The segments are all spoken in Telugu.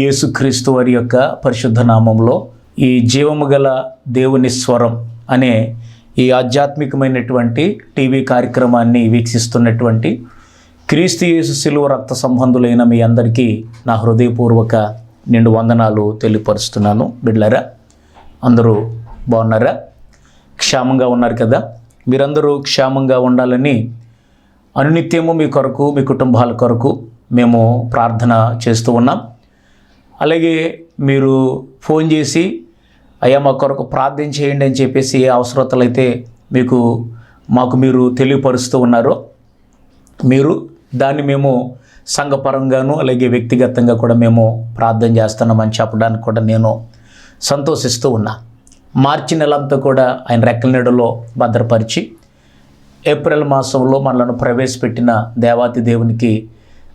యేసుక్రీస్తు వారి యొక్క పరిశుద్ధ నామంలో ఈ జీవము గల దేవుని స్వరం అనే ఈ ఆధ్యాత్మికమైనటువంటి టీవీ కార్యక్రమాన్ని వీక్షిస్తున్నటువంటి క్రీస్తు యేసు శిలువ రక్త సంబంధులైన మీ అందరికీ నా హృదయపూర్వక నిండు వందనాలు తెలియపరుస్తున్నాను. బిడ్లరా అందరూ బాగున్నారా? క్షేమంగా ఉన్నారు కదా? మీరందరూ క్షేమంగా ఉండాలని అనునిత్యము మీ కొరకు మీ కుటుంబాల కొరకు మేము ప్రార్థన చేస్తూ ఉన్నాం. అలాగే మీరు ఫోన్ చేసి అయ్యా మా కొరకు ప్రార్థన చేయండి అని చెప్పేసి ఏ అవసరతలు అయితే మీకు మాకు మీరు తెలియపరుస్తూ ఉన్నారో మీరు దాన్ని మేము సంఘపరంగాను అలాగే వ్యక్తిగతంగా కూడా మేము ప్రార్థన చేస్తున్నామని చెప్పడానికి కూడా నేను సంతోషిస్తూ ఉన్నా. మార్చి నెలంతా కూడా ఆయన రెక్కల నీడలో భద్రపరిచి ఏప్రిల్ మాసంలో మనలను ప్రవేశపెట్టిన దేవాతి దేవునికి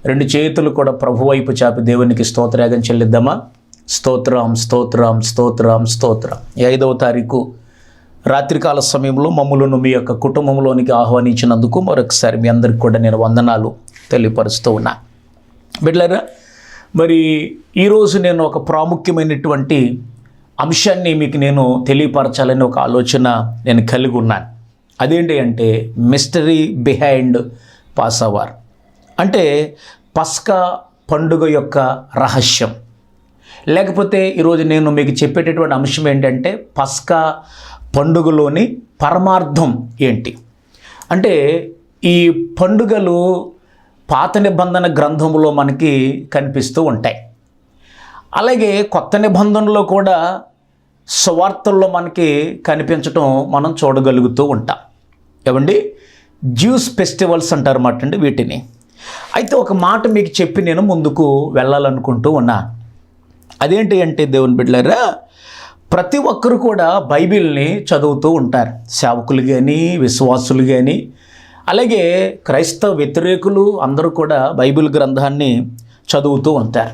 రెండు చేతులు కూడా ప్రభు వైపు చాపి దేవునికి స్తోత్రయాగం చెల్లిద్దామా? స్తోత్రం స్తోత్రం స్తోత్రం స్తోత్రం. ఐదవ తారీఖు రాత్రికాల సమయంలో మమ్మలను మీ యొక్క కుటుంబంలోనికి ఆహ్వానించినందుకు మరొకసారి మీ అందరికి కూడా నేను వందనాలు తెలియపరుస్తూ ఉన్నా. బిడ్లరా మరి ఈరోజు నేను ఒక ప్రాముఖ్యమైనటువంటి అంశాన్ని మీకు నేను తెలియపరచాలని ఒక ఆలోచన నేను కలిగి ఉన్నాను. అదేంటి అంటే మిస్టరీ బిహైండ్ పాస్ అవర్ అంటే పస్కా పండుగ యొక్క రహస్యం. లేకపోతే ఈరోజు నేను మీకు చెప్పేటటువంటి అంశం ఏంటంటే పస్కా పండుగలోని పరమార్థం ఏంటి? అంటే ఈ పండుగలు పాత నిబంధన గ్రంథంలో మనకి కనిపిస్తూ ఉంటాయి. అలాగే కొత్త నిబంధనలో కూడా సువార్తల్లో మనకి కనిపించటం మనం చూడగలుగుతూ ఉంటాం. ఏమండి జ్యూస్ ఫెస్టివల్స్ అంటారు అన్నమాట అండి వీటిని. అయితే ఒక మాట మీకు చెప్పి నేను ముందుకు వెళ్ళాలనుకుంటూ ఉన్నాను అదేంటి అంటే దేవుని బిడ్డలారా ప్రతి ఒక్కరు కూడా బైబిల్ని చదువుతూ ఉంటారు. సేవకులు కానీ విశ్వాసులు కానీ అలాగే క్రైస్తవ వ్యతిరేకులు అందరూ కూడా బైబిల్ గ్రంథాన్ని చదువుతూ ఉంటారు.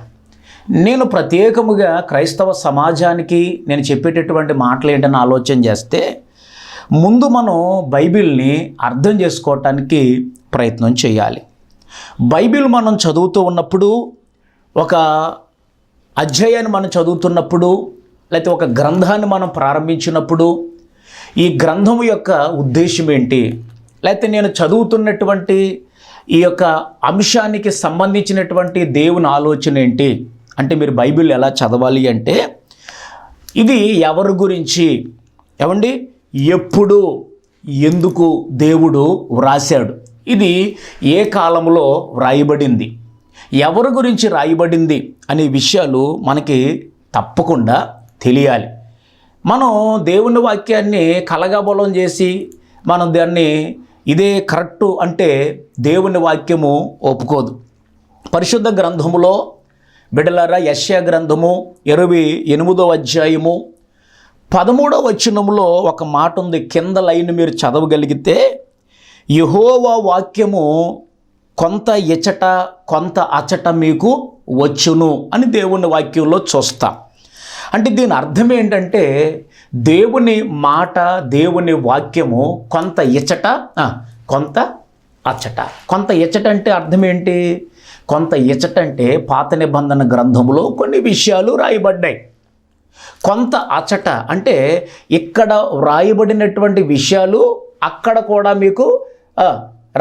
నేను ప్రత్యేకముగా క్రైస్తవ సమాజానికి నేను చెప్పేటటువంటి మాటలు ఏంటని ఆలోచన చేస్తే ముందు మనం బైబిల్ని అర్థం చేసుకోవటానికి ప్రయత్నం చేయాలి. బైబిల్ మనం చదువుతూ ఉన్నప్పుడు ఒక అధ్యాయాన్ని మనం చదువుతున్నప్పుడు లేకపోతే ఒక గ్రంథాన్ని మనం ప్రారంభించినప్పుడు ఈ గ్రంథము యొక్క ఉద్దేశం ఏంటి? లేకపోతే నేను చదువుతున్నటువంటి ఈ యొక్క అంశానికి సంబంధించినటువంటి దేవుని ఆలోచన ఏంటి? అంటే మీరు బైబిల్ ఎలా చదవాలి అంటే ఇది ఎవరి గురించి? ఏమండి? ఎప్పుడు ఎందుకు దేవుడు వ్రాశాడు? ఇది ఏ కాలంలో వ్రాయబడింది? ఎవరి గురించి రాయబడింది అనే విషయాలు మనకి తప్పకుండా తెలియాలి. మనం దేవుని వాక్యాన్ని కలగబలం చేసి మనం దాన్ని ఇదే కరెక్టు అంటే దేవుని వాక్యము ఒప్పుకోదు. పరిశుద్ధ గ్రంథములో బిడలరా యశ్యా గ్రంథము ఇరవై ఎనిమిదో అధ్యాయము పదమూడవ వచనంలో ఒక మాట ఉంది. కింద లైన్ మీరు చదవగలిగితే యహోవా వాక్యము కొంత ఇచట కొంత అచట మీకు వచ్చును అని దేవుని వాక్యంలో చూస్తాం. అంటే దీని అర్థం ఏంటంటే దేవుని మాట దేవుని వాక్యము కొంత ఇచట కొంత అచ్చట. కొంత ఇచ్చట అంటే అర్థం ఏంటి? కొంత ఇచ్చట అంటే పాత నిబంధన గ్రంథంలో కొన్ని విషయాలు రాయబడ్డాయి. కొంత అచట అంటే ఇక్కడ వ్రాయబడినటువంటి విషయాలు అక్కడ కూడా మీకు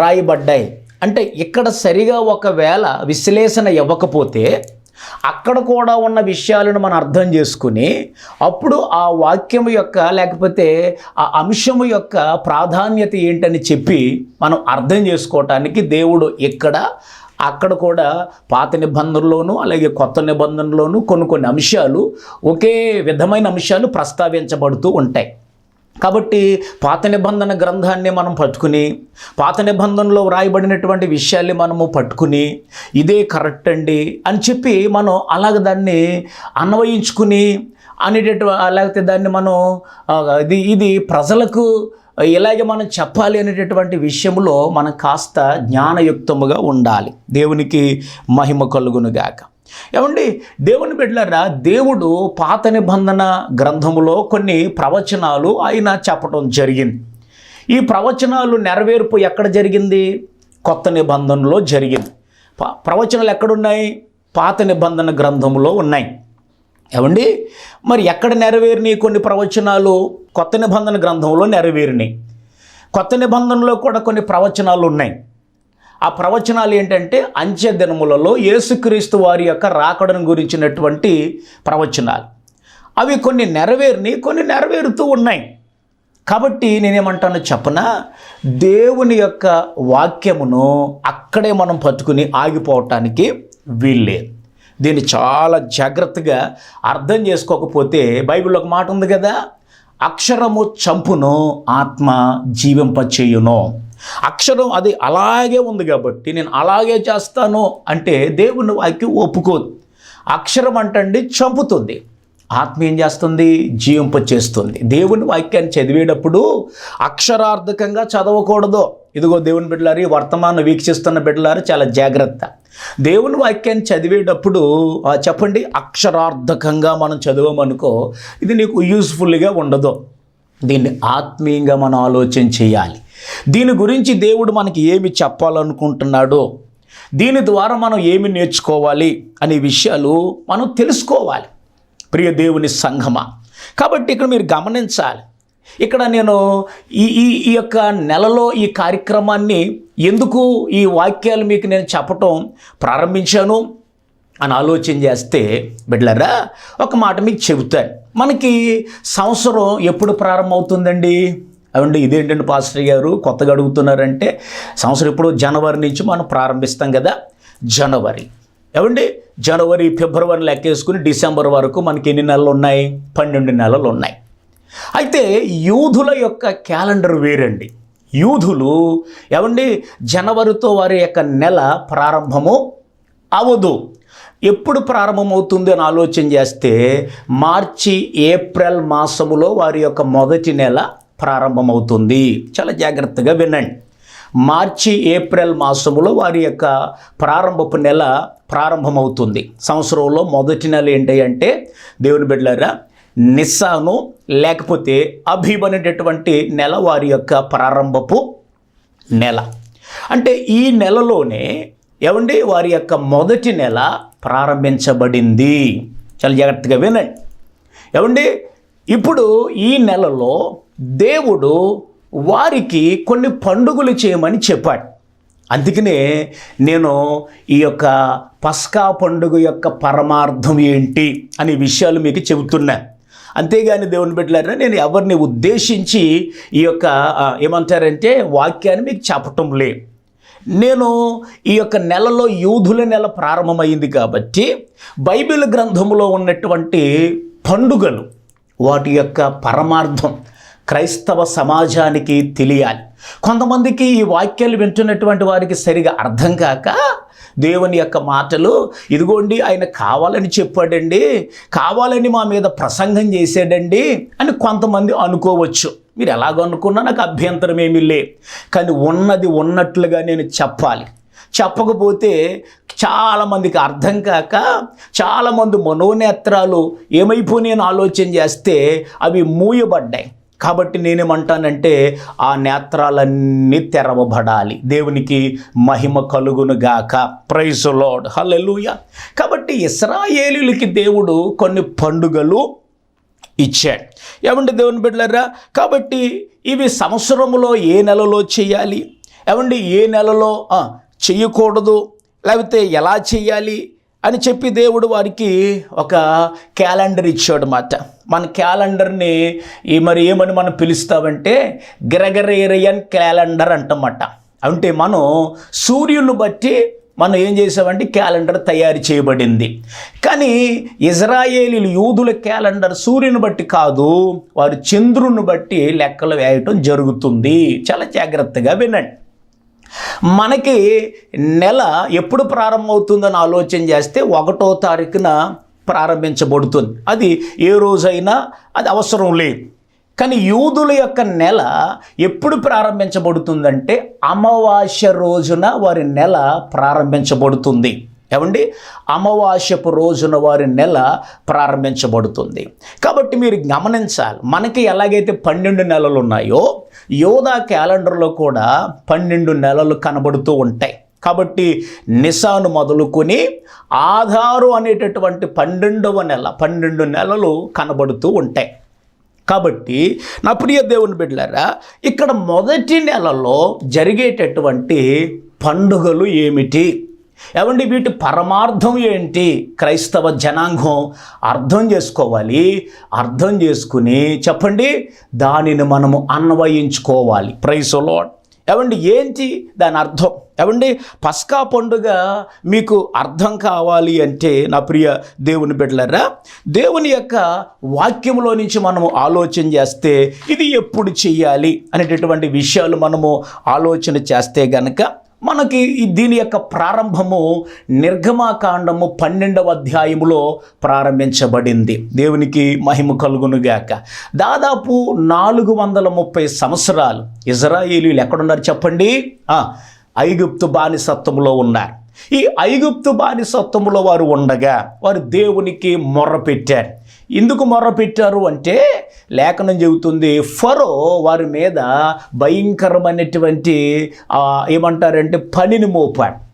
రాయబడ్డాయి. అంటే ఇక్కడ సరిగా ఒకవేళ విశ్లేషణ ఇవ్వకపోతే అక్కడ కూడా ఉన్న విషయాలను మనం అర్థం చేసుకుని అప్పుడు ఆ వాక్యము యొక్క లేకపోతే ఆ అంశము యొక్క ప్రాధాన్యత ఏంటని చెప్పి మనం అర్థం చేసుకోవటానికి దేవుడు ఇక్కడ అక్కడ కూడా పాత నిబంధనలోను అలాగే కొత్త నిబంధనలోను కొన్ని కొన్ని అంశాలు ఒకే విధమైన అంశాలు ప్రస్తావించబడుతూ ఉంటాయి. కాబట్టి పాత నిబంధన గ్రంథాన్ని మనం పట్టుకుని పాత నిబంధనలో వ్రాయబడినటువంటి విషయాల్ని మనము పట్టుకుని ఇదే కరెక్ట్ అండి అని చెప్పి మనం అలాగ దాన్ని అన్వయించుకుని అనేటటు లేకపోతే దాన్ని మనం ఇది ఇది ప్రజలకు ఇలాగే మనం చెప్పాలి అనేటటువంటి విషయంలో మనం కాస్త జ్ఞానయుక్తముగా ఉండాలి. దేవునికి మహిమ కలుగునుగాక. ఏమండి దేవుని బిడ్డలారా దేవుడు పాత నిబంధన గ్రంథములో కొన్ని ప్రవచనాలు ఆయన చెప్పడం జరిగింది. ఈ ప్రవచనాలు నెరవేర్పు ఎక్కడ జరిగింది? కొత్త నిబంధనలో జరిగింది. ప్రవచనాలు ఎక్కడున్నాయి? పాత నిబంధన గ్రంథంలో ఉన్నాయి. ఏమండి మరి ఎక్కడ నెరవేరినాయి కొన్ని ప్రవచనాలు? కొత్త నిబంధన గ్రంథంలో నెరవేరినాయి. కొత్త నిబంధనలో కూడా కొన్ని ప్రవచనాలు ఉన్నాయి. ఆ ప్రవచనాలు ఏంటంటే అంత్య దినములలో యేసుక్రీస్తు వారి యొక్క రాకడను గురించినటువంటి ప్రవచనాలు. అవి కొన్ని నెరవేరిని కొన్ని నెరవేరుతూ ఉన్నాయి. కాబట్టి నేనేమంటాను చెప్పనా? దేవుని యొక్క వాక్యమును అక్కడే మనం పట్టుకుని ఆగిపోవటానికి వీల్లేదు. దీన్ని చాలా జాగ్రత్తగా అర్థం చేసుకోకపోతే బైబిల్లో ఒక మాట ఉంది కదా? అక్షరము చంపును ఆత్మ జీవింపచేయును. అక్షరం అది అలాగే ఉంది కాబట్టి నేను అలాగే చేస్తాను అంటే దేవుని వాక్యం ఒప్పుకోదు. అక్షరం అంటండి చంపుతుంది. ఆత్మ ఏం చేస్తుంది? జీవింప చేస్తుంది. దేవుని వాక్యాన్ని చదివేటప్పుడు అక్షరార్థకంగా చదవకూడదు. ఇదిగో దేవుని బిడ్డలారి వర్తమానం వీక్షిస్తున్న బిడ్డలారు చాలా జాగ్రత్త. దేవుని వాక్యాన్ని చదివేటప్పుడు చెప్పండి అక్షరార్థకంగా మనం చదవమనుకో ఇది నీకు యూస్ఫుల్గా ఉండదు. దీన్ని ఆత్మీయంగా మనం ఆలోచన చేయాలి. దీని గురించి దేవుడు మనకి ఏమి చెప్పాలనుకుంటున్నాడో దీని ద్వారా మనం ఏమి నేర్చుకోవాలి అనే విషయాలు మనం తెలుసుకోవాలి. ప్రియ దేవుని సంఘమా కాబట్టి ఇక్కడ మీరు గమనించాలి. ఇక్కడ నేను ఈ ఈ ఈ యొక్క నెలలో ఈ కార్యక్రమాన్ని ఎందుకు ఈ వాక్యాలు మీకు నేను చెప్పటం ప్రారంభించాను అని ఆలోచన చేస్తే బిడ్డరా ఒక మాట మీకు చెబుతాను. మనకి సంవత్సరం ఎప్పుడు ప్రారంభమవుతుందండి? అవండి ఇదేంటండి పాస్టర్ గారు? కొత్తగా అడుగుతున్నారంటే సంవత్సరం ఇప్పుడు జనవరి నుంచి మనం ప్రారంభిస్తాం కదా? జనవరి. ఏమండి జనవరి ఫిబ్రవరి లెక్కేసుకుని డిసెంబర్ వరకు మనకి ఎన్ని నెలలు ఉన్నాయి? పన్నెండు నెలలు ఉన్నాయి. అయితే యూదుల యొక్క క్యాలెండర్ వేరండి. యూధులు ఏమండి జనవరితో వారి యొక్క నెల ప్రారంభము అవదు. ఎప్పుడు ప్రారంభమవుతుంది అని ఆలోచన చేస్తే మార్చి ఏప్రిల్ మాసములో వారి యొక్క మొదటి నెల ప్రారంభమవుతుంది. చాలా జాగ్రత్తగా వినండి. మార్చి ఏప్రిల్ మాసంలో వారి యొక్క ప్రారంభపు నెల ప్రారంభమవుతుంది. సంవత్సరంలో మొదటి నెల ఏంటి అంటే దేవుని బిడ్డలారా నిస్సాను లేకపోతే అభీబ్ అనేటటువంటి నెల వారి యొక్క ప్రారంభపు నెల. అంటే ఈ నెలలోనే ఏమండి వారి యొక్క మొదటి నెల ప్రారంభించబడింది. చాలా జాగ్రత్తగా వినండి. ఏమండి ఇప్పుడు ఈ నెలలో దేవుడు వారికి కొన్ని పండుగలు చేయమని చెప్పాడు. అందుకనే నేను ఈ యొక్క పస్కా పండుగ యొక్క పరమార్థం ఏంటి అనే విషయాలు మీకు చెబుతున్నా. అంతేగాని దేవుని బిడ్డలారా నేను ఎవరిని ఉద్దేశించి ఈ యొక్క ఏమంటారంటే వాక్యాన్ని మీకు చెప్పటం లేదు. నేను ఈ యొక్క నెలలో యూదుల నెల ప్రారంభమైంది కాబట్టి బైబిల్ గ్రంథంలో ఉన్నటువంటి పండుగలు వాటి యొక్క పరమార్థం క్రైస్తవ సమాజానికి తెలియాలి. కొంతమందికి ఈ వాక్యాలు వింటున్నటువంటి వారికి సరిగా అర్థం కాక దేవుని యొక్క మాటలు ఇదిగోండి ఆయన కావాలని చెప్పాడండి కావాలని మా మీద ప్రసంగం చేశాడండి అని కొంతమంది అనుకోవచ్చు. మీరు ఎలాగ అనుకున్నా నాకు అభ్యంతరం ఏమీ లే కానీ ఉన్నది ఉన్నట్లుగా నేను చెప్పాలి. చెప్పకపోతే చాలామందికి అర్థం కాక చాలామంది మనోనేత్రాలు ఏమైపోయినాయని ఆలోచన చేస్తే అవి మూయబడ్డాయి. కాబట్టి నేనేమంటానంటే ఆ నేత్రాలన్నీ తెరవబడాలి. దేవునికి మహిమ కలుగును గాక. ప్రైజ్ లోడ్ హల్లెలూయా కాబట్టి ఇస్రాయేలులకి దేవుడు కొన్ని పండుగలు ఇచ్చాడు. ఏమంటే దేవుని బిడ్డలరా? కాబట్టి ఇవి సంవత్సరంలో ఏ నెలలో చేయాలి? ఏమండి ఏ నెలలో చేయకూడదు? లేకపోతే ఎలా చేయాలి? అని చెప్పి దేవుడు వారికి ఒక క్యాలెండర్ ఇచ్చాడు మాట మన క్యాలెండర్ని ఈ మరి ఏమని మనం పిలుస్తామంటే గ్రెగరేరియన్ క్యాలెండర్ అంటమాట. అంటే మనం సూర్యుని బట్టి మనం ఏం చేసామంటే క్యాలెండర్ తయారు చేయబడింది. కానీ ఇజ్రాయేలీలు యూదుల క్యాలెండర్ సూర్యుని బట్టి కాదు వారు చంద్రుని బట్టి లెక్కలు వేయటం జరుగుతుంది. చాలా జాగ్రత్తగా వినండి. మనకి నెల ఎప్పుడు ప్రారంభమవుతుందని ఆలోచన చేస్తే ఒకటో తారీఖున ప్రారంభించబడుతుంది. అది ఏ రోజైనా అది అవసరం లేదు. కానీ యూదుల యొక్క నెల ఎప్పుడు ప్రారంభించబడుతుందంటే అమావాస్య రోజున వారి నెల ప్రారంభించబడుతుంది. ఏమండి? అమావాస్యపు రోజున వారి నెల ప్రారంభించబడుతుంది. కాబట్టి మీరు గమనించాలి మనకి ఎలాగైతే పన్నెండు నెలలు ఉన్నాయో యోధా క్యాలెండర్లో కూడా పన్నెండు నెలలు కనబడుతూ ఉంటాయి. కాబట్టి నిసాను మొదలుకొని ఆధారు అనేటటువంటి పన్నెండవ నెల పన్నెండు నెలలు కనబడుతూ ఉంటాయి. కాబట్టి నా ప్రియ దేవుని బిడ్డలారా ఇక్కడ మొదటి నెలలో జరిగేటటువంటి పండుగలు ఏమిటి? ఏమండి వీటి పరమార్థం ఏంటి? క్రైస్తవ జనాంగం అర్థం చేసుకోవాలి అర్థం చేసుకుని చెప్పండి దానిని మనము అన్వయించుకోవాలి. ప్రైసోలాడ్ ఏమండి ఏంటి దాని అర్థం? ఏమండి పస్కా పండుగ మీకు అర్థం కావాలి అంటే నా ప్రియ దేవుని బిడ్డలరా దేవుని యొక్క వాక్యంలో నుంచి మనము ఆలోచన చేస్తే ఇది ఎప్పుడు చెయ్యాలి అనేటటువంటి విషయాలు మనము ఆలోచన చేస్తే గనక మనకి దీని యొక్క ప్రారంభము నిర్గమాకాండము పన్నెండవ అధ్యాయములో ప్రారంభించబడింది. దేవునికి మహిమ కలుగునుగాక దాదాపు నాలుగు వందల ముప్పై సంవత్సరాలు ఇజ్రాయేలీలు ఎక్కడున్నారు చెప్పండి? ఐగుప్తు బానిసత్వంలో ఉన్నారు. ఈ ఐగుప్తు బానిసత్వంలో వారు ఉండగా వారు దేవునికి మొర్ర పెట్టారు ఎందుకు మొర్ర పెట్టారు అంటే లేఖనం చెబుతుంది ఫరో వారి మీద భయంకరమైనటువంటి ఏమంటారంటే పనిని మోపాడు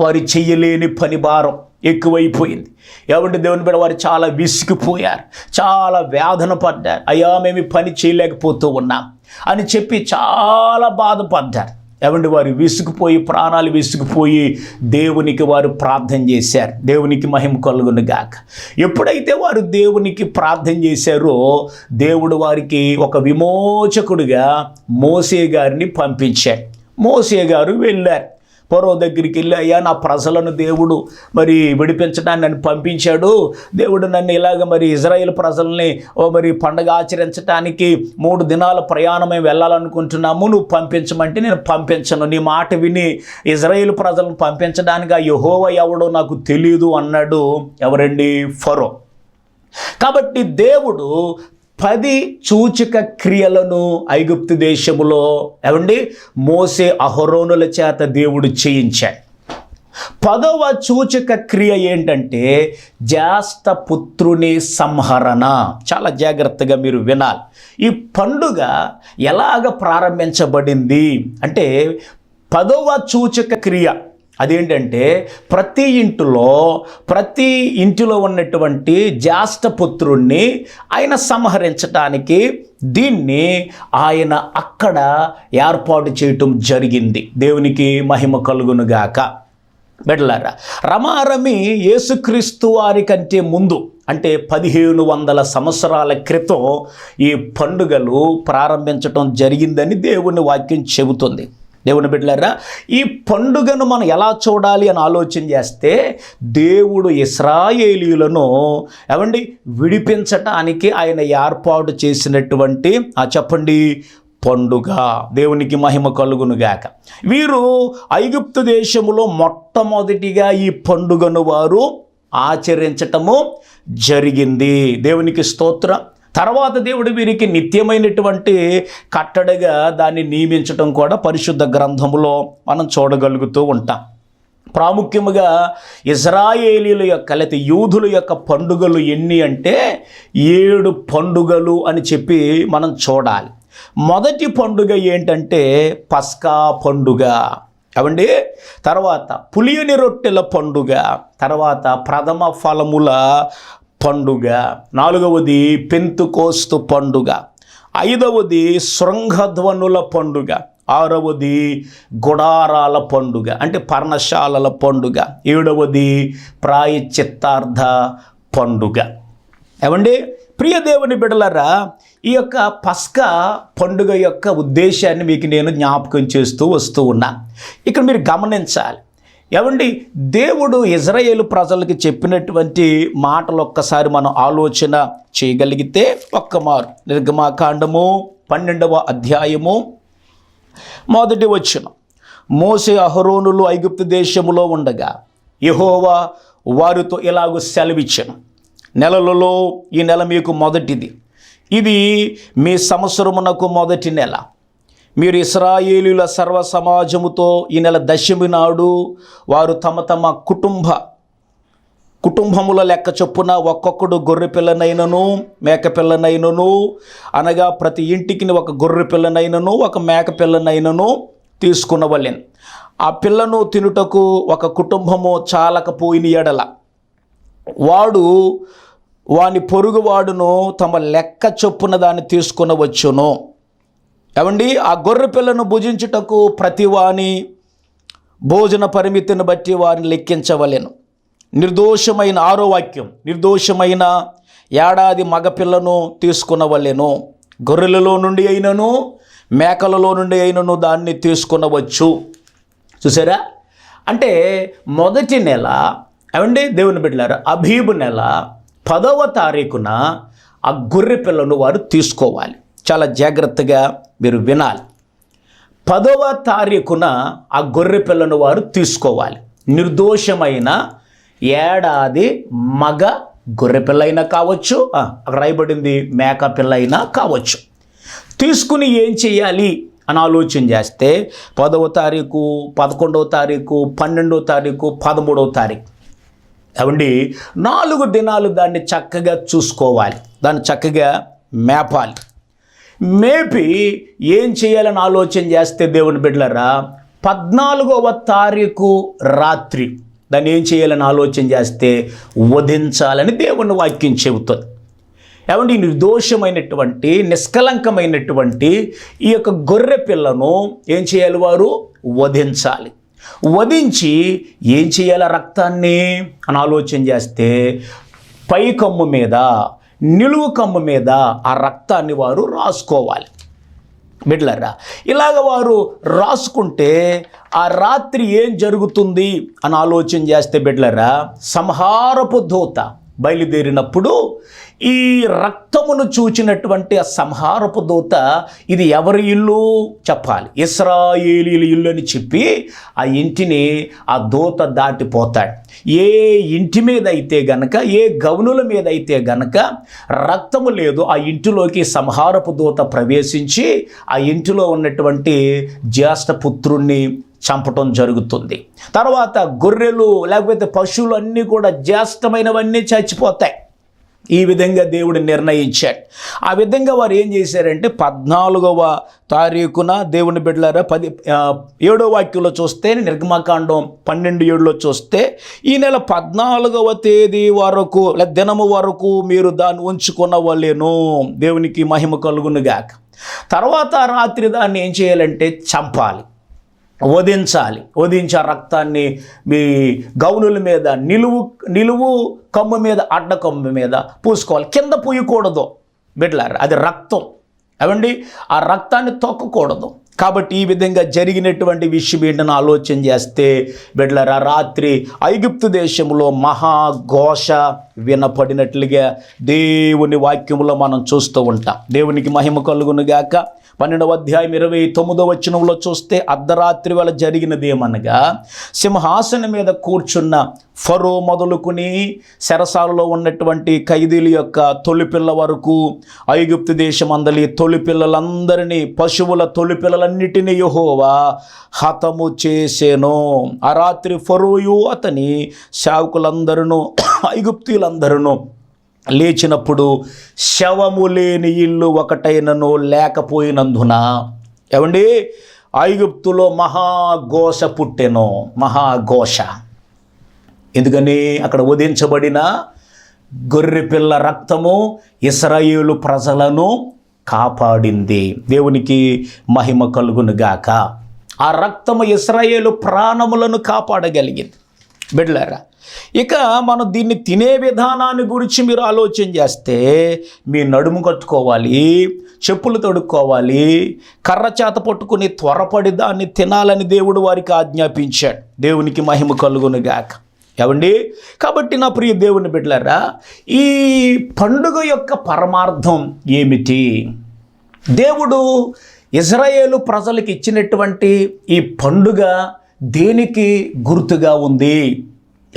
వారు చెయ్యలేని పని భారం ఎక్కువైపోయింది. ఏమంటే దేవుని బిడ్డ వారు చాలా విసిగిపోయారు చాలా వేదన పడ్డారు. అయ్యా మేము పని చేయలేకపోతూ ఉన్నాం అని చెప్పి చాలా బాధపడ్డారు. ఏమంటే వారు విసుగుపోయి ప్రాణాలు విసుగుపోయి దేవునికి వారు ప్రార్థన చేశారు. దేవునికి మహిమ కలుగును గాక. ఎప్పుడైతే వారు దేవునికి ప్రార్థన చేశారో దేవుడు వారికి ఒక విమోచకుడిగా మోసే గారిని పంపించాడు. మోసే గారు వెళ్ళారు. పొరవ దగ్గరికి వెళ్ళి అయ్యా నా ప్రజలను దేవుడు మరి విడిపించడానికి నన్ను పంపించాడు. దేవుడు నన్ను ఇలాగ మరి ఇజ్రాయేల్ ప్రజల్ని ఓ మరి పండగ ఆచరించడానికి మూడు దినాల ప్రయాణం మేము వెళ్ళాలనుకుంటున్నాము. నువ్వు పంపించమంటే నేను పంపించను. నీ మాట విని ఇజ్రాయేల్ ప్రజలను పంపించడానికి ఆ యహోవ ఎవడో నాకు తెలియదు అన్నాడు ఎవరండి? ఫరో. కాబట్టి దేవుడు పది సూచక క్రియలను ఐగుప్తు దేశములో ఏమండి? మోసే అహరోనుల చేత దేవుడు చేయించాడు. పదవ సూచక క్రియ ఏంటంటే జాస్త పుత్రుని సంహరణ. చాలా జాగ్రత్తగా మీరు వినాలి. ఈ పండుగ ఎలాగ ప్రారంభించబడింది? అంటే పదవ సూచక క్రియ. అదేంటంటే ప్రతి ఇంటిలో ప్రతి ఇంటిలో ఉన్నటువంటి పుత్రుణ్ణి ఆయన సంహరించటానికి దీన్ని ఆయన అక్కడ ఏర్పాటు చేయటం జరిగింది. దేవునికి మహిమ కలుగునుగాక బిడ్డలారా రమారమి యేసుక్రీస్తు వారి కంటే ముందు అంటే పదిహేను వందల సంవత్సరాల క్రితం ఈ పండుగలు ప్రారంభించటం జరిగిందని దేవుని వాక్యం చెబుతుంది. దేవుని బిడ్డలారా ఈ పండుగను మనం ఎలా చూడాలి అని ఆలోచన చేస్తే దేవుడు ఇస్రాయేలీలను ఏమండి విడిపించటానికి ఆయన ఏర్పాటు చేసినటువంటి ఆ చెప్పండి పండుగ. దేవునికి మహిమ కలుగునుగాక వీరు ఐగుప్తు దేశములో మొట్టమొదటిగా ఈ పండుగను వారు ఆచరించటము జరిగింది. దేవునికి స్తోత్రం. తర్వాత దేవుడు వీరికి నిత్యమైనటువంటి కట్టడగా దాన్ని నియమించటం కూడా పరిశుద్ధ గ్రంథములో మనం చూడగలుగుతూ ఉంటాం. ప్రాముఖ్యముగా ఇజ్రాయేలీల యొక్క లేకపోతే యూదుల యొక్క పండుగలు ఎన్ని అంటే ఏడు పండుగలు అని చెప్పి మనం చూడాలి. మొదటి పండుగ ఏంటంటే పస్కా పండుగ. అవండి తర్వాత పులియని రొట్టెల పండుగ. తర్వాత ప్రథమ ఫలముల పండుగ. నాలుగవది పెంతుకోస్తు పండుగ. ఐదవది శృంగధ్వనుల పండుగ. ఆరవది గుడారాల పండుగ. అంటే పర్ణశాలల పండుగ. ఏడవది ప్రాయచిత్తార్థ పండుగ. ఏమండి? ప్రియ దేవుని బిడలరా ఈ యొక్క పస్కా పండుగ యొక్క ఉద్దేశాన్ని మీకు నేను జ్ఞాపకం చేస్తూ వస్తూ ఉన్నా. ఇక్కడ మీరు గమనించాలి. ఏమండి దేవుడు ఇజ్రాయేల్ ప్రజలకి చెప్పినటువంటి మాటలు ఒక్కసారి మనం ఆలోచన చేయగలిగితే ఒక్క మారు. నిర్గమాకాండము పన్నెండవ అధ్యాయము మొదటి వచ్చిన మోసే అహరోనులు ఐగుప్తు దేశములో ఉండగా యహోవా వారితో ఇలాగూ సెలవిచ్చను. నెలలలో ఈ నెల మీకు మొదటిది. ఇది మీ సంవత్సరమునకు మొదటి నెల. మీరు ఇస్రాయేలుల సర్వ సమాజముతో ఈ నెల దశమి నాడు వారు తమ తమ కుటుంబ కుటుంబముల లెక్క చొప్పున ఒక్కొక్కడు గొర్రె పిల్లనైనను మేక పిల్లనైనను అనగా ప్రతి ఇంటికి ఒక గొర్రె పిల్లనైనను ఒక మేక పిల్లనైనను తీసుకునవలెను. ఆ పిల్లను తినుటకు ఒక కుటుంబము చాలకపోయిన ఎడల వాడు వాని పొరుగువాడును తమ లెక్క చొప్పున దాన్ని తీసుకునవచ్చును. ఏమండి? ఆ గొర్రె పిల్లను భుజించుటకు ప్రతివాని భోజన పరిమితిని బట్టి వారిని లెక్కించవలెను. నిర్దోషమైన ఆరో వాక్యం నిర్దోషమైన ఏడాది మగపిల్లను తీసుకునవలెను. గొర్రెలలో నుండి అయినను మేకలలో నుండి అయినను దాన్ని తీసుకునవచ్చు. చూసారా? అంటే మొదటి నెల ఏమండి దేవుని బిడ్డలారు? అభీబు నెల పదవ తారీఖున ఆ గొర్రె పిల్లను వారు తీసుకోవాలి. చాలా జాగ్రత్తగా మీరు వినాలి. పదవ తారీఖున ఆ గొర్రె పిల్లను వారు తీసుకోవాలి. నిర్దోషమైన ఏడాది మగ గొర్రె పిల్ల అయినా కావచ్చు అక్కడ రాయబడింది మేక పిల్ల అయినా కావచ్చు. తీసుకుని ఏం చేయాలి అని ఆలోచన చేస్తే పదవ తారీఖు పదకొండవ తారీఖు పన్నెండవ తారీఖు పదమూడవ తారీఖు. అవండి నాలుగు దినాలు దాన్ని చక్కగా చూసుకోవాలి. దాన్ని చక్కగా మేపాలి. మేపి ఏం చేయాలని ఆలోచన చేస్తే దేవుని బిడ్డలరా పద్నాలుగవ తారీఖు రాత్రి దాన్ని ఏం చేయాలని ఆలోచన చేస్తే వధించాలని దేవుని వాక్యం చెబుతుంది. ఏమండి ఈ నిర్దోషమైనటువంటి నిష్కలంకమైనటువంటి ఈ యొక్క గొర్రె పిల్లను ఏం చేయాలి వారు? వధించాలి. వధించి ఏం చేయాలి రక్తాన్ని? అని ఆలోచన చేస్తే పైకమ్ము మీద నిలువు కమ్మ మీద ఆ రక్తాన్ని వారు రాసుకోవాలి. బిడ్లరా ఇలాగ వారు రాసుకుంటే ఆ రాత్రి ఏం జరుగుతుంది అని ఆలోచన చేస్తే బిడ్లరా సంహారపు దూత బయలుదేరినప్పుడు ఈ రక్తమును చూచినటువంటి ఆ సంహారపు దూత ఇది ఎవరి ఇల్లు? చెప్పాలి. ఇస్రాయేలీల ఇల్లు అని చెప్పి ఆ ఇంటిని ఆ దూత దాటిపోతాడు. ఏ ఇంటి మీద అయితే గనక ఏ గౌనుల మీద అయితే గనక రక్తము లేదు ఆ ఇంటిలోకి సంహారపు దూత ప్రవేశించి ఆ ఇంటిలో ఉన్నటువంటి జ్యేష్ఠ పుత్రుణ్ణి చంపటం జరుగుతుంది. తర్వాత గొర్రెలు లేకపోతే పశువులు అన్నీ కూడా జ్యేష్టమైనవన్నీ చచ్చిపోతాయి. ఈ విధంగా దేవుడు నిర్ణయించాడు. ఆ విధంగా వారు ఏం చేశారంటే పద్నాలుగవ తారీఖున దేవుని బిడ్డలారా పది ఏడో వాక్యంలో చూస్తే నిర్గమకాండం పన్నెండు ఏడులో చూస్తే ఈ నెల పద్నాలుగవ తేదీ వరకు లేదా దినము వరకు మీరు దాన్ని ఉంచుకున్న వాళ్ళేను. దేవునికి మహిమ కలుగునుగాక. తర్వాత రాత్రి దాన్ని ఏం చేయాలంటే చంపాలి. వధించాలి. వధించి ఆ రక్తాన్ని మీ గౌనుల మీద నిలువు నిలువు కమ్ము మీద అడ్డ కమ్ము మీద పూసుకోవాలి. కింద పూయకూడదు బిడ్డలారా అది రక్తం. అవండి ఆ రక్తాన్ని తొక్కకూడదు. కాబట్టి ఈ విధంగా జరిగినటువంటి విషయం ఏంటని ఆలోచన చేస్తే బిడ్లరా రాత్రి ఐగుప్తు దేశంలో మహాఘోష వినపడినట్లుగా దేవుని వాక్యంలో మనం చూస్తూ ఉంటాం. దేవునికి మహిమ కలుగునుగాక పన్నెండవ అధ్యాయం ఇరవై తొమ్మిదో వచనంలో చూస్తే అర్ధరాత్రి వేళ జరిగినది ఏమనగా సింహాసనం మీద కూర్చున్న ఫరో మొదలుకుని సెరసాలలో ఉన్నటువంటి ఖైదీల యొక్క తొలిపిల్ల వరకు ఐగుప్తు దేశం అందలి తొలిపిల్లలందరినీ పశువుల తొలిపిల్లలన్నిటినీ యహోవా హతము చేసేను. ఆ రాత్రి ఫరోయు అతని సేవకులందరూ ఐగుప్తీయులందరూ లేచినప్పుడు శవము లేని ఇల్లు ఒకటైనను లేకపోయినందున ఏమండి? ఐగుప్తులో మహాఘోష పుట్టెను మహాఘోష. ఎందుకని? అక్కడ వధించబడిన గొర్రెపిల్ల రక్తము ఇస్రాయేలు ప్రజలను కాపాడింది. దేవునికి మహిమ కలుగునుగాక ఆ రక్తము ఇస్రాయేలు ప్రాణములను కాపాడగలిగింది. బిడ్లరా ఇక మనం దీన్ని తినే విధానాన్ని గురించి మీరు ఆలోచన చేస్తే మీ నడుము కట్టుకోవాలి చెప్పులు తొడుక్కోవాలి కర్ర చేత పట్టుకుని త్వరపడి దాన్ని తినాలని దేవుడు వారికి ఆజ్ఞాపించాడు. దేవునికి మహిమ కలుగును గాక. ఏమండి? కాబట్టి నా ప్రియ దేవుని బిడ్డలారా ఈ పండుగ యొక్క పరమార్థం ఏమిటి? దేవుడు ఇజ్రాయేలు ప్రజలకు ఇచ్చినటువంటి ఈ పండుగ దేనికి గుర్తుగా ఉంది?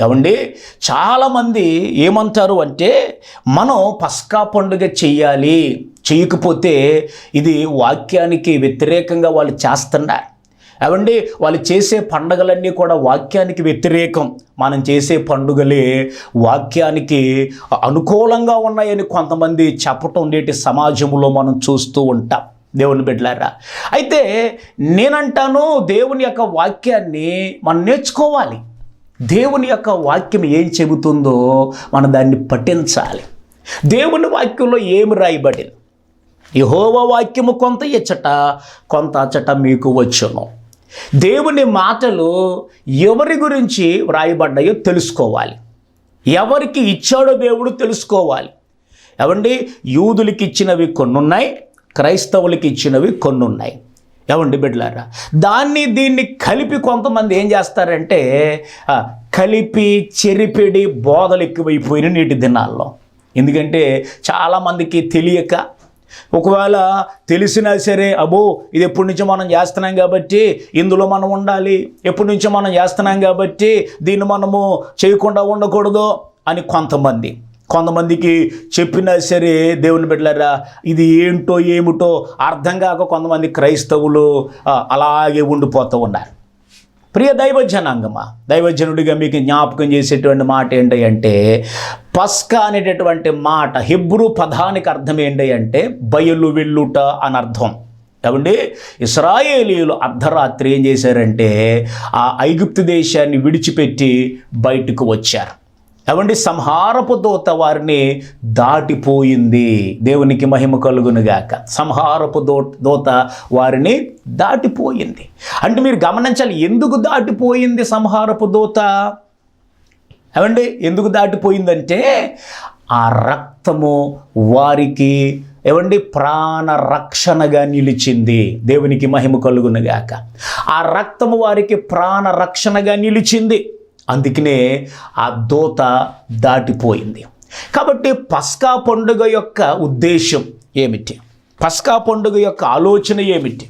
ఏమండి? చాలామంది ఏమంటారు అంటే మనం పస్కా పండుగ చెయ్యాలి చేయకపోతే ఇది వాక్యానికి వ్యతిరేకంగా వాళ్ళు చేస్తున్నారు. ఏమండి? వాళ్ళు చేసే పండుగలన్నీ కూడా వాక్యానికి వ్యతిరేకం. మనం చేసే పండుగలే వాక్యానికి అనుకూలంగా ఉన్నాయని కొంతమంది చెప్పటం నేటి సమాజంలో మనం చూస్తూ ఉంటాం. దేవుని బిడ్డలారా అయితే నేనంటాను దేవుని యొక్క వాక్యాన్ని మనం నేర్చుకోవాలి. దేవుని యొక్క వాక్యం ఏం చెబుతుందో మనం దాన్ని పఠించాలి. దేవుని వాక్యంలో ఏమి రాయబడింది? యహోవ వాక్యము కొంత ఇచ్చట కొంత అచ్చట మీకు వచ్చును. దేవుని మాటలు ఎవరి గురించి వ్రాయబడ్డాయో తెలుసుకోవాలి. ఎవరికి ఇచ్చాడో దేవుడు తెలుసుకోవాలి. ఏమండి? యూదులకి ఇచ్చినవి కొన్ని ఉన్నాయి క్రైస్తవులకి ఇచ్చినవి కొన్ని ఉన్నాయి ఏమండి బిడ్డలారా. దాన్ని దీన్ని కలిపి కొంతమంది ఏం చేస్తారంటే కలిపి చెరిపిడి బోధలు ఎక్కువైపోయిన నీటి దినాల్లో. ఎందుకంటే చాలామందికి తెలియక ఒకవేళ తెలిసినా సరే అబో ఇది ఎప్పటి నుంచో మనం చేస్తున్నాం కాబట్టి ఇందులో మనం ఉండాలి ఎప్పటి నుంచో మనం చేస్తున్నాం కాబట్టి దీన్ని మనము చేయకుండా ఉండకూడదు అని కొంతమంది. కొంతమందికి చెప్పినా సరే దేవుని బిడ్డలారా ఇది ఏంటో ఏమిటో అర్థం కాక కొంతమంది క్రైస్తవులు అలాగే ఉండిపోతూ ఉన్నారు. ప్రియ దైవజనాంగమా దైవజనుడిగా మీకు జ్ఞాపకం చేసేటువంటి మాట ఏంటి అంటే పస్కా అనేటటువంటి మాట హిబ్రూ పదానికి అర్థం ఏంటి అంటే బయలు వెళ్ళుట అని అర్థం. ఏమండి? ఇస్రాయేలీలు అర్ధరాత్రి ఏం చేశారంటే ఆ ఐగుప్తు దేశాన్ని విడిచిపెట్టి బయటకు వచ్చారు. ఏమండి సంహారపు దూత వారిని దాటిపోయింది. దేవునికి మహిమ కలుగునుగాక. సంహారపు దో దూత వారిని దాటిపోయింది. అంటే మీరు గమనించాలి ఎందుకు దాటిపోయింది సంహారపు దూత? ఏమండి ఎందుకు దాటిపోయిందంటే ఆ రక్తము వారికి ఏమండి ప్రాణ రక్షణగా నిలిచింది. దేవునికి మహిమ కలుగునుగాక. ఆ రక్తము వారికి ప్రాణ రక్షణగా నిలిచింది. అందుకనే ఆ దూత దాటిపోయింది. కాబట్టి పస్కా పండుగ యొక్క ఉద్దేశం ఏమిటి? పస్కా పండుగ యొక్క ఆలోచన ఏమిటి?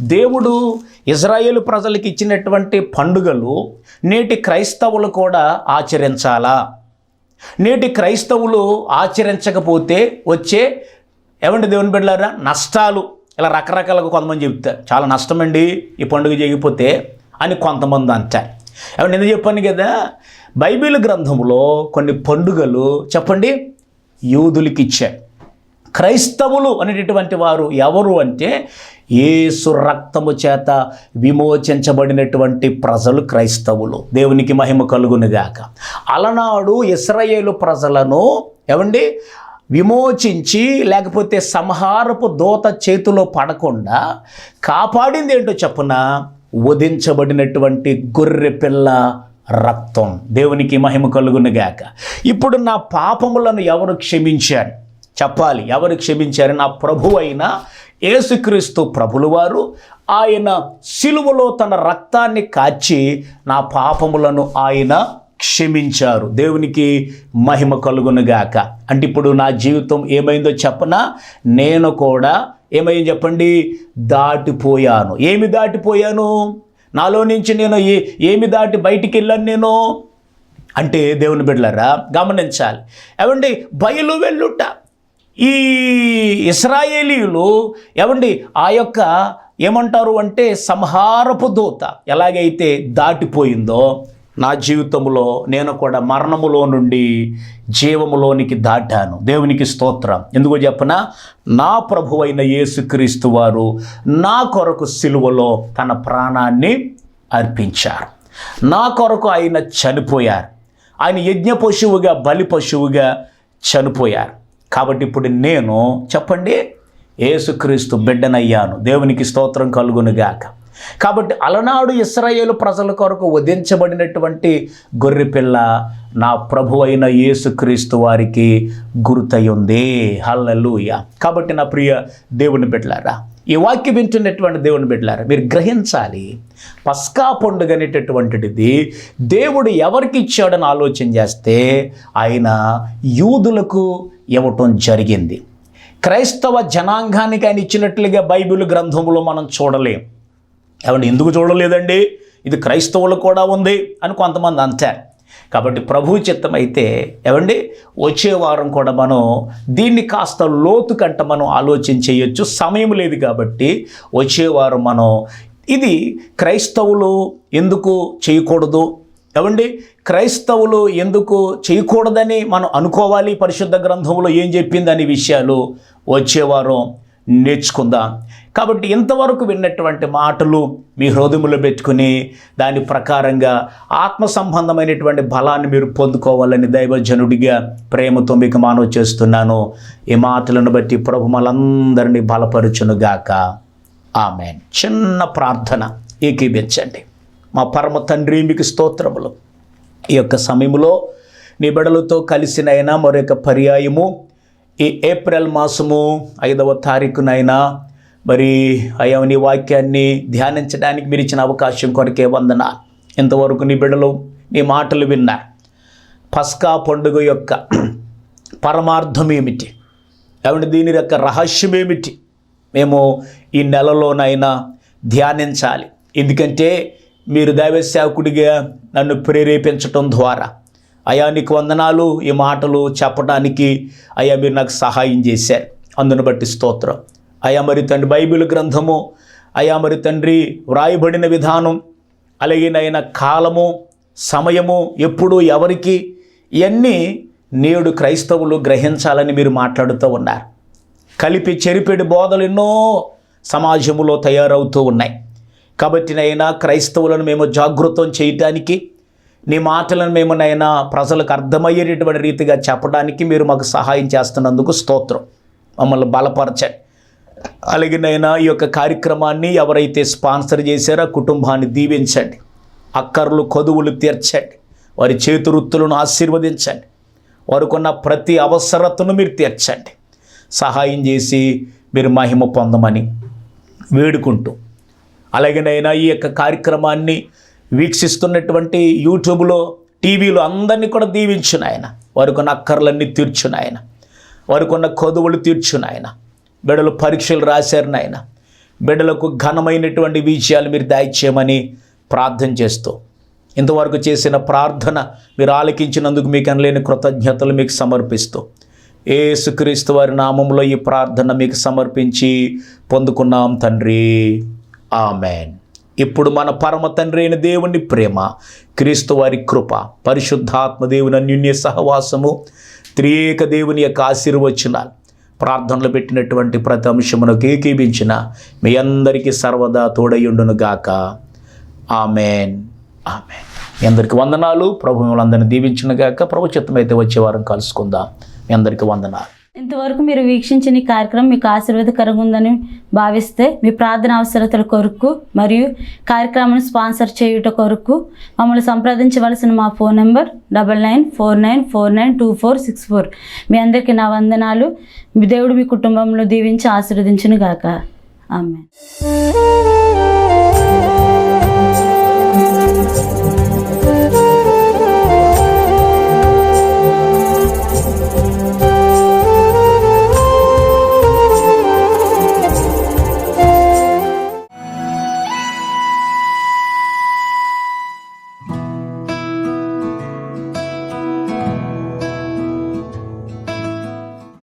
దేవుడు ఇజ్రాయేల్ ప్రజలకు ఇచ్చినటువంటి పండుగలు నేటి క్రైస్తవులు కూడా ఆచరించాలా? నేటి క్రైస్తవులు ఆచరించకపోతే వచ్చే ఏమంటే దేవుని బిడ్డలారా? నష్టాలు. ఇలా రకరకాలుగా కొంతమంది చెప్తారు. చాలా నష్టమండి ఈ పండుగ చేయకపోతే అని కొంతమంది అంటారు. ఏమన్నా ఎందుకు చెప్పాను కదా? బైబిల్ గ్రంథంలో కొన్ని పండుగలు చెప్పండి? యూదులకి ఇచ్చారు క్రైస్తవులు అనేటటువంటి వారు ఎవరు అంటే ఏసు రక్తము చేత విమోచించబడినటువంటి ప్రజలు క్రైస్తవులు. దేవునికి మహిమ కలుగునిగాక. అలనాడు ఇస్రాయేలు ప్రజలను ఏమండి? విమోచించి లేకపోతే సంహారపు దోత చేతిలో పడకుండా కాపాడింది ఏంటో చెప్పున? వధించబడినటువంటి గొర్రె పిల్ల రక్తం. దేవునికి మహిమ కలుగునుగాక ఇప్పుడు నా పాపములను ఎవరు క్షమించారు? చెప్పాలి ఎవరు క్షమించారు? నా ప్రభు అయిన యేసుక్రీస్తు ప్రభులు వారు ఆయన సిలువలో తన రక్తాన్ని కాచి నా పాపములను ఆయన క్షమించారు. దేవునికి మహిమ కలుగునుగాక అంటే ఇప్పుడు నా జీవితం ఏమైందో చెప్పనా? నేను కూడా ఏమైంది చెప్పండి? దాటిపోయాను. ఏమి దాటిపోయాను? నాలో నుంచి నేను ఏ ఏమి దాటి బయటికి వెళ్ళాను నేను? అంటే దేవుని బిడ్డలారా గమనించాలి. ఏమండి బయలు వెళ్ళుట. ఈ ఇస్రాయేలీయులు ఏమండి ఆ యొక్క ఏమంటారు అంటే సంహారపు దూత ఎలాగైతే దాటిపోయిందో నా జీవితంలో నేను కూడా మరణములో నుండి జీవములోనికి దాటాను. దేవునికి స్తోత్రం. ఎందుకో చెప్పనా నా ప్రభు అయిన యేసుక్రీస్తు వారు నా కొరకు సిలువలో తన ప్రాణాన్ని అర్పించారు. నా కొరకు ఆయన చనిపోయారు. ఆయన యజ్ఞ పశువుగా బలి పశువుగా చనిపోయారు. కాబట్టి ఇప్పుడు నేను చెప్పండి యేసుక్రీస్తు బిడ్డనయ్యాను. దేవునికి స్తోత్రం కలుగునుగాక. కాబట్టి అలనాడు ఇస్రాయేలు ప్రజల కొరకు వధించబడినటువంటి గొర్రెపిల్ల నా ప్రభు అయిన యేసుక్రీస్తు వారికి గుర్తయి ఉంది హల్లెలూయ. కాబట్టి నా ప్రియ దేవుని బిడ్డలారా ఈ వాక్యం వింటున్నటువంటి దేవుని బిడ్డలారా మీరు గ్రహించాలి పస్కా పండుగ అనేటటువంటిది దేవుడు ఎవరికి ఇచ్చాడని ఆలోచన చేస్తే ఆయన యూదులకు ఇవ్వటం జరిగింది. క్రైస్తవ జనాంగానికి ఆయన ఇచ్చినట్లుగా బైబిల్ గ్రంథంలో మనం చూడలేం. ఏమంటే ఎందుకు చూడలేదండి ఇది క్రైస్తవులు కూడా ఉంది అని కొంతమంది అంటారు. కాబట్టి ప్రభు చిత్తం అయితే ఏమండి వచ్చే వారం కూడా మనం దీన్ని కాస్త లోతు కంట మనం ఆలోచన చేయొచ్చు. సమయం లేదు కాబట్టి వచ్చే వారం మనం ఇది క్రైస్తవులు ఎందుకు చేయకూడదు? ఏమండి క్రైస్తవులు ఎందుకు చేయకూడదని మనం అనుకోవాలి పరిశుద్ధ గ్రంథంలో ఏం చెప్పింది అనే విషయాలు వచ్చేవారం నేర్చుకుందాం. కాబట్టి ఇంతవరకు విన్నటువంటి మాటలు మీ హృదయంలో పెట్టుకుని దాని ప్రకారంగా ఆత్మ సంబంధమైనటువంటి బలాన్ని మీరు పొందుకోవాలని దైవజనుడిగా ప్రేమతో మీకు మానవ చేస్తున్నాను. ఈ మాటలను బట్టి ప్రభు మనందరినీ బలపరుచునుగాక. ఆమె చిన్న ప్రార్థన ఏకీభించండి మా పరమ తండ్రి మీకు స్తోత్రములు. ఈ యొక్క సమయంలో నిబడలతో కలిసినైనా మరొక పర్యాయము ఈ ఏప్రిల్ మాసము ఐదవ తారీఖునైనా మరి అయ్యా వాక్యాన్ని ధ్యానించడానికి మీరు ఇచ్చిన అవకాశం కొరకే వందన ఇంతవరకు నీ బిడలు నీ మాటలు విన్నా పస్కా పండుగ యొక్క పరమార్థం ఏమిటి? ఏమంటే దీని యొక్క రహస్యం ఏమిటి? మేము ఈ నెలలోనైనా ధ్యానించాలి. ఎందుకంటే మీరు దైవ సేవకుడిగా నన్ను ప్రేరేపించటం ద్వారా అయా నీకు వందనాలు. ఈ మాటలు చెప్పడానికి అయ్యా మీరు నాకు సహాయం చేశారు. అందును బట్టి స్తోత్రం. అయా మరి తండ్రి బైబిల్ గ్రంథము అయా మరి తండ్రి వ్రాయబడిన విధానం అలాగే నైనా కాలము సమయము ఎప్పుడు ఎవరికి ఇవన్నీ నేడు క్రైస్తవులు గ్రహించాలని మీరు మాట్లాడుతూ ఉన్నారు. కలిపి చెరిపెడి బోధలు ఎన్నో సమాజంలో తయారవుతూ ఉన్నాయి. కాబట్టి నైనా క్రైస్తవులను మేము జాగృతం చేయటానికి నీ మాటలను మేము నైనా ప్రజలకు అర్థమయ్యేటటువంటి రీతిగా చెప్పడానికి మీరు మాకు సహాయం చేస్తున్నందుకు స్తోత్రం. మమ్మల్ని బలపరచండి. అలాగే నైనా ఈ యొక్క కార్యక్రమాన్ని ఎవరైతే స్పాన్సర్ చేశారో కుటుంబాన్ని దీవించండి. అక్కర్లు కొదువులు తీర్చండి. వారి చేతువృత్తులను ఆశీర్వదించండి. వారికున్న ప్రతి అవసరతను మీరు తీర్చండి. సహాయం చేసి మీరు మహిమ పొందమని వేడుకుంటూ. అలాగేనైనా ఈ యొక్క కార్యక్రమాన్ని వీక్షిస్తున్నటువంటి యూట్యూబ్లో టీవీలో అందరినీ కూడా దీవించును ఆయన. వారికి ఉన్న అక్కర్లన్నీ తీర్చును ఆయన. వారికి ఉన్న కొదువులు తీర్చును ఆయన. బిడ్డలు పరీక్షలు రాశారు నాయన. బిడ్డలకు ఘనమైనటువంటి విజయాలు మీరు దాయిచ్చేయమని ప్రార్థన చేస్తూ. ఇంతవరకు చేసిన ప్రార్థన మీరు ఆలకించినందుకు మీకు అనలేని కృతజ్ఞతలు మీకు సమర్పిస్తూ. ఏసుక్రీస్తు వారి నామంలో ఈ ప్రార్థన మీకు సమర్పించి పొందుకున్నాం తండ్రి. ఆమెన్. ఇప్పుడు మన పరమ తండ్రి అయిన దేవుని ప్రేమ క్రీస్తు వారి కృప పరిశుద్ధాత్మ దేవుని అన్యున్య సహవాసము త్రియేక దేవుని యొక్క ఆశీర్వచనాలు ప్రార్థనలు పెట్టినటువంటి ప్రతి అంశమునకు ఏకీపించిన మీ అందరికీ సర్వదా తోడయుండును గాక. ఆమెన్. ఆమెన్. మీ అందరికీ వందనాలు. ప్రభు మిమ్మల్ని అందరిని దీవించును గాక. ప్రభు చిత్తమైతే వచ్చే వారం కలుసుకుందాం. మీ అందరికీ వందనాలు. ఇంతవరకు మీరు వీక్షించిన ఈ కార్యక్రమం మీకు ఆశీర్వాదకరంగా ఉందని భావిస్తే మీ ప్రార్థన అవసరతల కొరకు మరియు కార్యక్రమం స్పాన్సర్ చేయుట కొరకు మమ్మల్ని సంప్రదించవలసిన మా phone number double nine four nine four nine two four six four. మీ అందరికీ నా వందనాలు. మీ దేవుడు మీ కుటుంబంలో దీవించి ఆశీర్వదించును గాక ఆమె